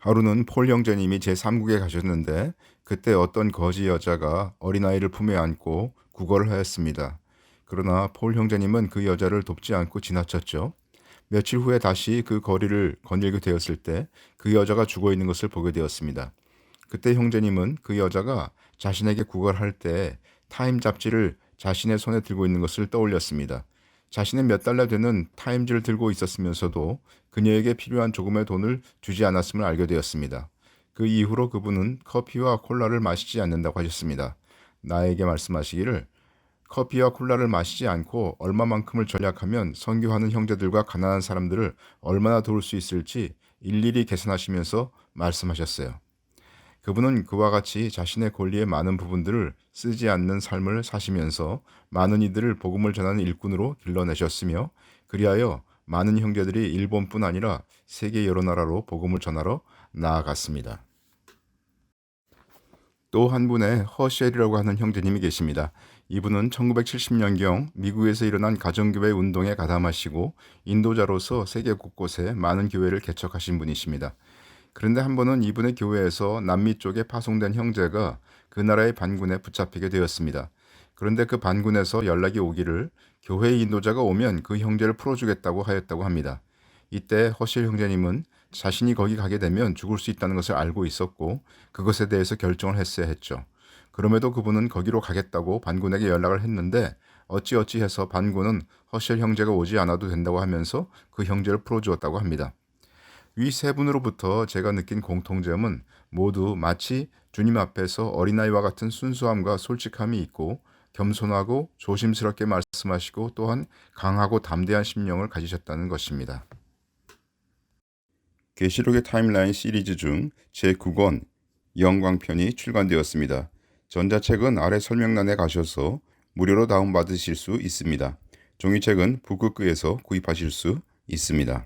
하루는 폴 형제님이 제3국에 가셨는데 그때 어떤 거지 여자가 어린아이를 품에 안고 구걸을 하였습니다. 그러나 폴 형제님은 그 여자를 돕지 않고 지나쳤죠. 며칠 후에 다시 그 거리를 거닐게 되었을 때 그 여자가 죽어 있는 것을 보게 되었습니다. 그때 형제님은 그 여자가 자신에게 구걸할 때 타임 잡지를 자신의 손에 들고 있는 것을 떠올렸습니다. 자신은 몇 달러 되는 타임지를 들고 있었으면서도 그녀에게 필요한 조금의 돈을 주지 않았음을 알게 되었습니다. 그 이후로 그분은 커피와 콜라를 마시지 않는다고 하셨습니다. 나에게 말씀하시기를 커피와 콜라를 마시지 않고 얼마만큼을 절약하면 선교하는 형제들과 가난한 사람들을 얼마나 도울 수 있을지 일일이 계산하시면서 말씀하셨어요. 그분은 그와 같이 자신의 권리의 많은 부분들을 쓰지 않는 삶을 사시면서 많은 이들을 복음을 전하는 일꾼으로 길러내셨으며 그리하여 많은 형제들이 일본뿐 아니라 세계 여러 나라로 복음을 전하러 나아갔습니다. 또 한 분의 허쉘이라고 하는 형제님이 계십니다. 이분은 1970년경 미국에서 일어난 가정교회 운동에 가담하시고 인도자로서 세계 곳곳에 많은 교회를 개척하신 분이십니다. 그런데 한 번은 이분의 교회에서 남미 쪽에 파송된 형제가 그 나라의 반군에 붙잡히게 되었습니다. 그런데 그 반군에서 연락이 오기를 교회 인도자가 오면 그 형제를 풀어주겠다고 하였다고 합니다. 이때 허실 형제님은 자신이 거기 가게 되면 죽을 수 있다는 것을 알고 있었고 그것에 대해서 결정을 했어야 했죠. 그럼에도 그분은 거기로 가겠다고 반군에게 연락을 했는데 어찌어찌 해서 반군은 허실 형제가 오지 않아도 된다고 하면서 그 형제를 풀어주었다고 합니다. 위 세 분으로부터 제가 느낀 공통점은 모두 마치 주님 앞에서 어린아이와 같은 순수함과 솔직함이 있고 겸손하고 조심스럽게 말씀하시고 또한 강하고 담대한 심령을 가지셨다는 것입니다. 계시록의 타임라인 시리즈 중 제9권 영광편이 출간되었습니다. 전자책은 아래 설명란에 가셔서 무료로 다운받으실 수 있습니다. 종이책은 북극크에서 구입하실 수 있습니다.